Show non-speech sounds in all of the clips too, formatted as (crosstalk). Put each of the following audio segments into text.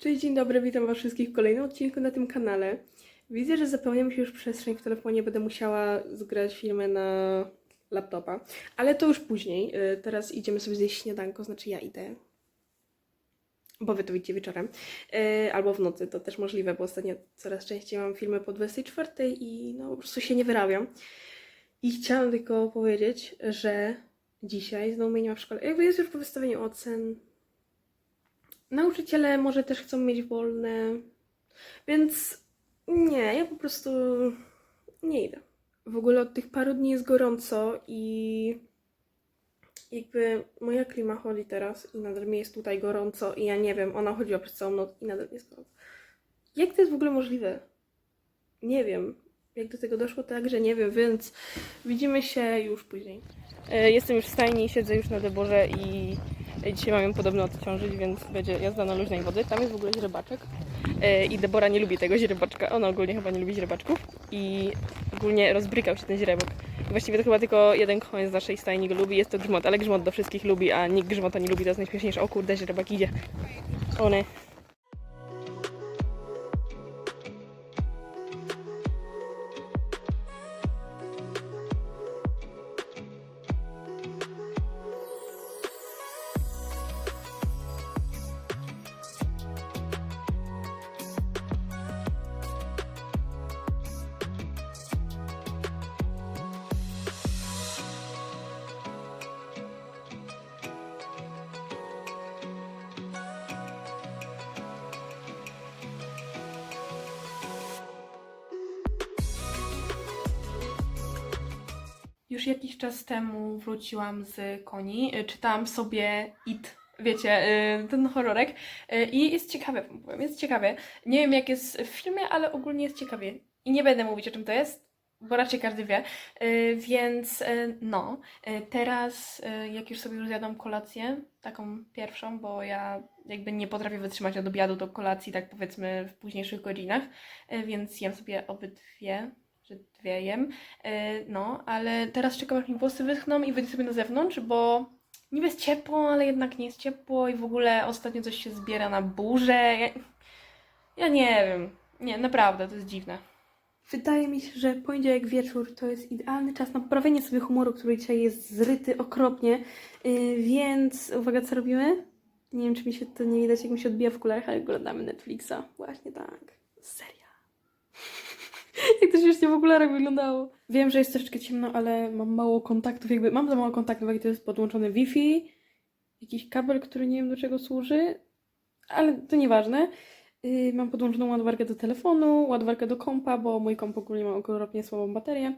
Cześć, dzień dobry, witam was wszystkich w kolejnym odcinku na tym kanale. Widzę, że zapełnia mi się już przestrzeń w telefonie, będę musiała zgrać filmy na laptopa, ale to już później. Y, Teraz idziemy sobie zjeść śniadanko, znaczy ja idę, bo wy to widzicie wieczorem, Y, albo w nocy, to też możliwe, bo ostatnio coraz częściej mam filmy po 24 i no po prostu się nie wyrabiam. I chciałam tylko powiedzieć, że dzisiaj znowu mnie nie ma w szkole, jakby jest już po wystawieniu ocen, Nauczyciele może też chcą mieć wolne, więc nie, ja po prostu nie idę. W ogóle od tych paru dni jest gorąco i jakby moja klima chodzi teraz i nadal mi jest tutaj gorąco i ja nie wiem, ona chodziła przez całą noc i nadal mi jest gorąco. Jak to jest w ogóle możliwe? Nie wiem. Jak do tego doszło, także nie wiem, więc widzimy się już później. E, Jestem już w stajni, siedzę już na deborze i dzisiaj mam ją podobno odciążyć, więc będzie jazda na luźnej wody. Tam jest w ogóle źrebaczek E, i Debora nie lubi tego źrebaczka. Ona ogólnie chyba nie lubi źrebaczków i ogólnie rozbrykał się ten źrebek. I właściwie to chyba tylko jeden koń z naszej stajni go lubi, jest to grzmot, ale grzmot do wszystkich lubi, a nikt grzmota nie lubi, to jest najśmieszniejsze. O kurde, źrebak idzie. O Już jakiś czas temu wróciłam z koni. Y, Czytałam sobie It, wiecie, y, ten horrorek. Y, I jest ciekawe, powiem, jest ciekawe. Nie wiem jak jest w filmie, ale ogólnie jest ciekawie. I nie będę mówić o czym to jest, bo raczej każdy wie. Więc no, teraz jak już sobie już zjadłam kolację, taką pierwszą, bo ja jakby nie potrafię wytrzymać od obiadu do kolacji, tak powiedzmy w późniejszych godzinach, więc jem sobie obydwie, że dwie jem. E, No, ale teraz czekam aż mi włosy wyschną i wyjdę sobie na zewnątrz, bo niby jest ciepło, ale jednak nie jest ciepło i w ogóle ostatnio coś się zbiera na burzę. Ja, ja nie wiem. Nie, naprawdę, to jest dziwne. Wydaje mi się, że poniedziałek wieczór to jest idealny czas na poprawienie sobie humoru, który dzisiaj jest zryty okropnie. Yy, więc uwaga, co robimy? Nie wiem, czy mi się to nie widać, jak mi się odbija w kulerach, ale oglądamy Netflixa. Właśnie tak. Seria. Śmiesznie w okularach wyglądało. Wiem, że jest troszeczkę ciemno, ale mam mało kontaktów, jakby mam za mało kontaktów, jak to jest podłączony Wi-Fi, jakiś kabel, który nie wiem do czego służy, ale to nieważne. Yy, mam podłączoną ładowarkę do telefonu, ładowarkę do kompa, bo mój komp ogólnie ma okropnie słabą baterię.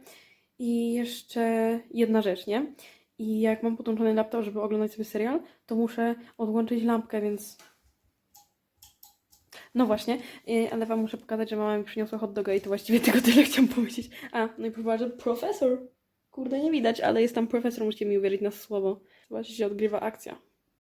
I jeszcze jedna rzecz, nie? I jak mam podłączony laptop, żeby oglądać sobie serial, to muszę odłączyć lampkę, więc no właśnie, ale wam muszę pokazać, że mama mi przyniosła hot doga i to właściwie tylko (laughs) tyle chciałam powiedzieć. A, no i że profesor. Kurde, nie widać, ale jest tam profesor, musicie mi uwierzyć na słowo. Zobaczcie, się odgrywa akcja.